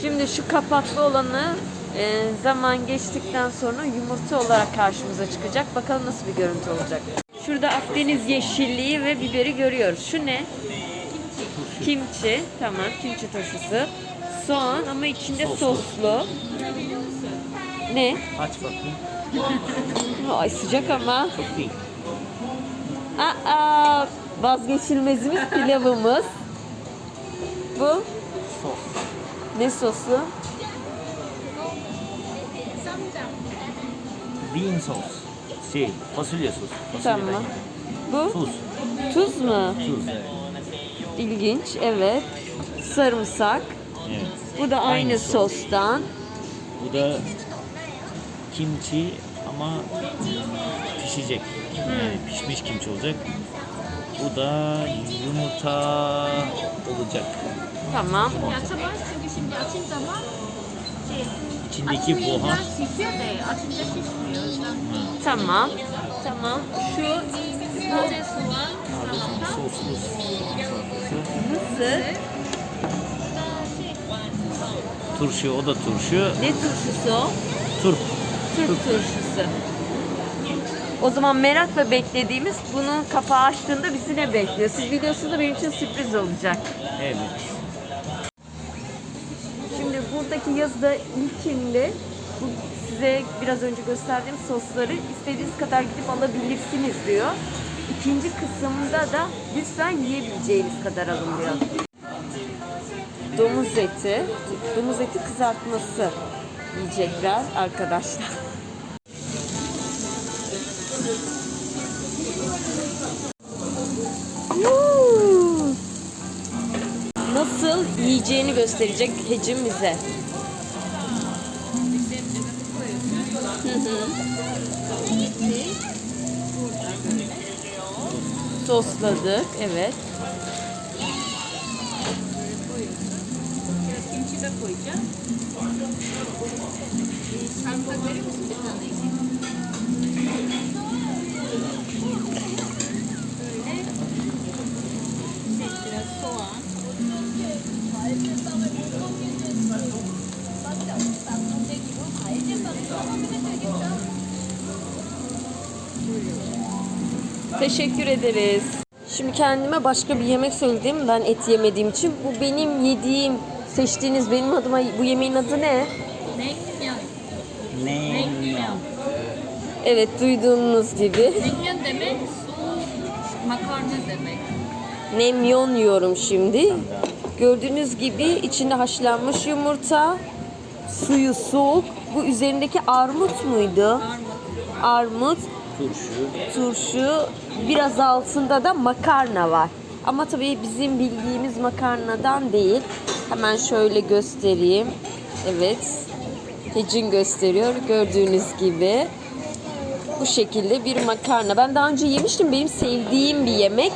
Şimdi şu kapaklı olanı e, zaman geçtikten sonra yumurta olarak karşımıza çıkacak. Bakalım nasıl bir görüntü olacak. Şurada Akdeniz yeşilliği ve biberi görüyoruz. Şu ne? Kimçi. Tamam, kimçi turşusu. Soğan ama içinde soslu. Ne? Aç bakayım. Ay sıcak ama. Çok değil. Aa, vazgeçilmezimiz pilavımız. Bu Sos. Ne sosu? Bean sos. Şey, fasulye sos. Fasulye Tamam. Bu Tuz. tuz mu? Tuz. Evet. İlginç, evet. Sarımsak. evet. Bu da aynı, Aynı sos. sostan. Bu da kimchi ama pişecek. Yani pişmiş kimchi olacak. Bu da yumurta olacak. Tamam. Açamaz çünkü şimdi açınca zaman şey, İçindeki buhar. şişiyor da açınca şişmiyor. Tamam. Tamam. Şu taze soğan, Soslu mısır. Turşu, o da turşu. Ne turşusu o? Turp. Türk turşusu. O zaman merakla beklediğimiz bunun kapağı açtığında bizi ne bekliyor? Siz biliyorsunuz da benim için sürpriz olacak. Evet. Buradaki yazıda ilkinde bu size biraz önce gösterdiğim sosları istediğiniz kadar gidip alabilirsiniz diyor. İkinci kısımda da lütfen yiyebileceğiniz kadar alın diyor. Domuz eti, domuz eti kızartması yiyecekler arkadaşlar. Yiyeceğini gösterecek hecim bize. Sosladık, evet. kimchi de koyacağım. Ee, Sarımsak verir misin bir tane? Teşekkür ederiz. Şimdi kendime başka bir yemek söyledim. Ben et yemediğim için. Bu benim yediğim, seçtiğiniz benim adıma bu yemeğin adı ne? Naengmyeon. Naengmyeon. Evet duyduğunuz gibi. Naengmyeon demek su makarna demek. Nemyon yiyorum şimdi. Gördüğünüz gibi içinde haşlanmış yumurta, suyu soğuk. Bu üzerindeki armut muydu? Armut. Armut, Turşu. turşu, biraz altında da makarna var. Ama tabii bizim bildiğimiz makarnadan değil. Hemen şöyle göstereyim. Evet. Hecin gösteriyor gördüğünüz gibi. Bu şekilde bir makarna. Ben daha önce yemiştim. Benim sevdiğim bir yemek.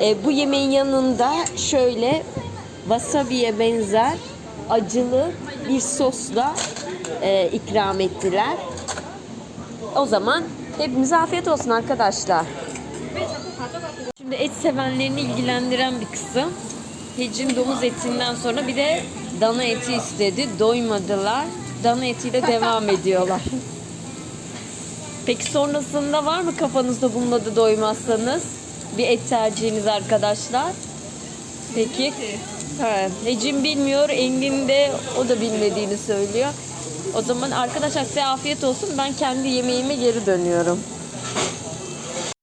E, bu yemeğin yanında şöyle wasabi'ye benzer acılı bir sosla e, ikram ettiler. O zaman hepimize afiyet olsun arkadaşlar. Şimdi et sevenlerini ilgilendiren bir kısım. Hecin domuz etinden sonra bir de dana eti istedi. Doymadılar. Dana etiyle devam ediyorlar. Peki sonrasında var mı kafanızda bunun adı doymazsanız? Bir et tercihiniz arkadaşlar. Peki. Ha, Hecim bilmiyor, Engin de o da bilmediğini söylüyor. O zaman arkadaşlar size afiyet olsun. Ben kendi yemeğime geri dönüyorum.